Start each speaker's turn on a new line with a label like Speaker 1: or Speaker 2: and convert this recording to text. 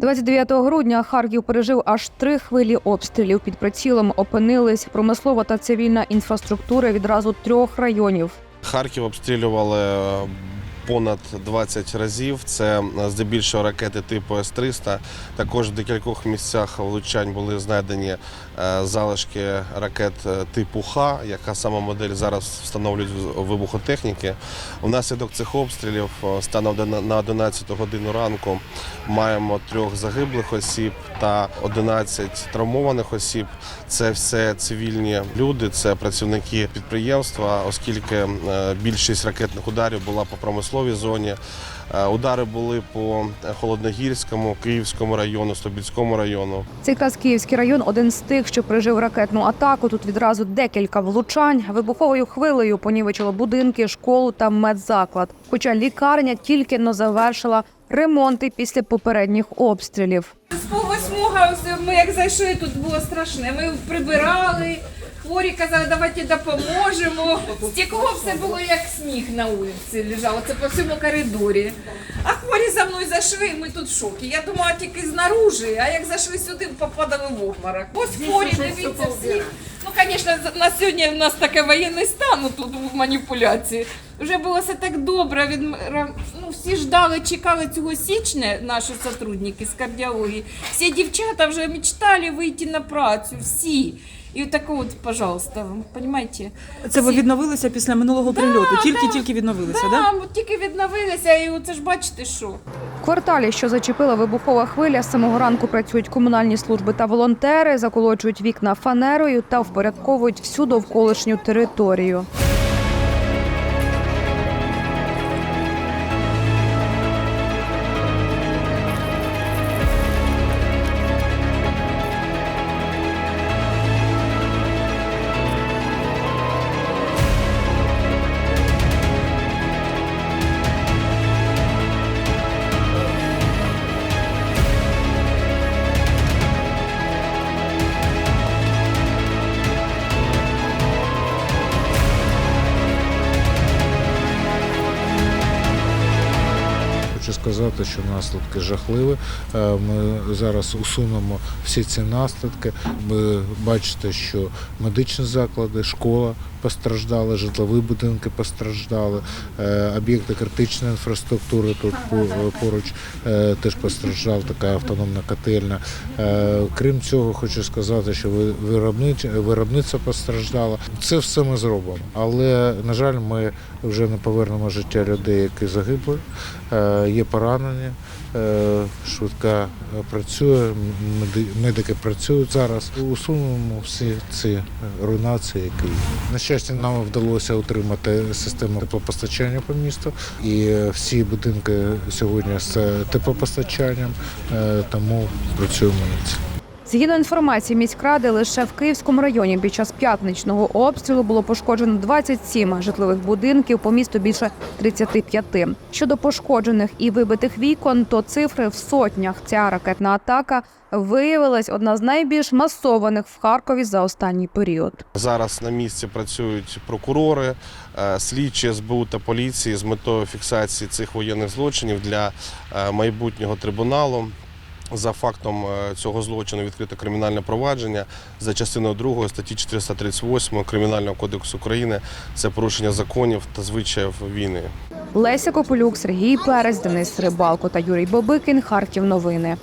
Speaker 1: 29 грудня Харків пережив аж три хвилі обстрілів. Під прицілом опинились промислова та цивільна інфраструктура відразу трьох районів.
Speaker 2: Харків обстрілювали е, понад 20 разів. Це е, здебільшого ракети типу С-300. Також в декількох місцях влучань були знайдені е, залишки ракет е, типу Х, яка сама модель зараз встановлюють вибухотехніки. Внаслідок цих обстрілів станом на- на 11 годину ранку маємо трьох загиблих осіб та 11 травмованих осіб. Це все цивільні люди, це працівники підприємства, оскільки більшість ракетних ударів була по промисловій зоні. Е, Удари були по Холодногірському, Київському району, Слобідському району.
Speaker 1: Це якраз Київський район один з тих, що пережив ракетну атаку. Тут відразу декілька влучань. Вибуховою хвилею понівечило будинки, школу та медзаклад. Хоча лікарня тільки но завершила ремонти після попередніх обстрілів.
Speaker 3: З восьмого ми як зайшли, тут було страшне. Ми прибирали, хворі казали, давайте допоможемо. Стекло все було як сніг на вулиці лежало, це по всьому коридорі. А хворі за мною зайшли, і ми тут в шокі. Я думала тільки знаружи, а як зайшли сюди, попадали в обморок. Ось хворі, дивіться всі. Ну, звісно, на сьогодні в нас таке воєнний стан ну, тут в маніпуляції. Вже було все так добре. Від ну, всі ждали, чекали цього січня, наші сотрудники з кардіології. Всі дівчата вже мечтали вийти на працю, всі. І таке от, пожалуйста, понимаете?
Speaker 4: Це ви відновилися після минулого прильоту. Тільки-тільки відновилися,
Speaker 3: Да,
Speaker 4: да?
Speaker 3: от тільки відновилися, і оце ж бачите, що.
Speaker 1: В кварталі, що зачепила вибухова хвиля, з самого ранку працюють комунальні служби та волонтери, заколочують вікна фанерою та впорядковують всю довколишню територію.
Speaker 5: Сказати, що наслідки жахливі. Е, Ми зараз усунемо всі ці наслідки. Ви бачите, що медичні заклади, школа постраждали, житлові будинки постраждали, е, об'єкти критичної інфраструктури тут поруч е, теж постраждала така автономна котельня. Е, Крім цього, хочу сказати, що ви- виробнич- виробництво постраждало. Це все ми зробимо. Але, на жаль, ми вже не повернемо життя людей, які загибли. Є поранені, е, швидка е, працює, медики працюють зараз. Усунемо всі ці руйнації, які. На щастя, нам вдалося отримати систему теплопостачання по місту, і е, всі будинки сьогодні з теплопостачанням, е, тому працюємо над цим.
Speaker 1: Згідно інформації міськради, лише в Київському районі під час п'ятничного обстрілу було пошкоджено 27 житлових будинків, по місту більше 35. Щодо пошкоджених і вибитих вікон, то цифри в сотнях. Ця ракетна атака виявилась одна з найбільш масованих в Харкові за останній період.
Speaker 2: Зараз на місці працюють прокурори, е, слідчі СБУ та поліції з метою фіксації цих воєнних злочинів для е, майбутнього трибуналу. За фактом е, цього злочину відкрите кримінальне провадження за частиною 2 статті 438 Кримінального кодексу України. Це порушення законів та звичаїв війни.
Speaker 1: Леся Кополюк, Сергій Перець, Денис Рибалко та Юрій Бобикін. Харків. Новини.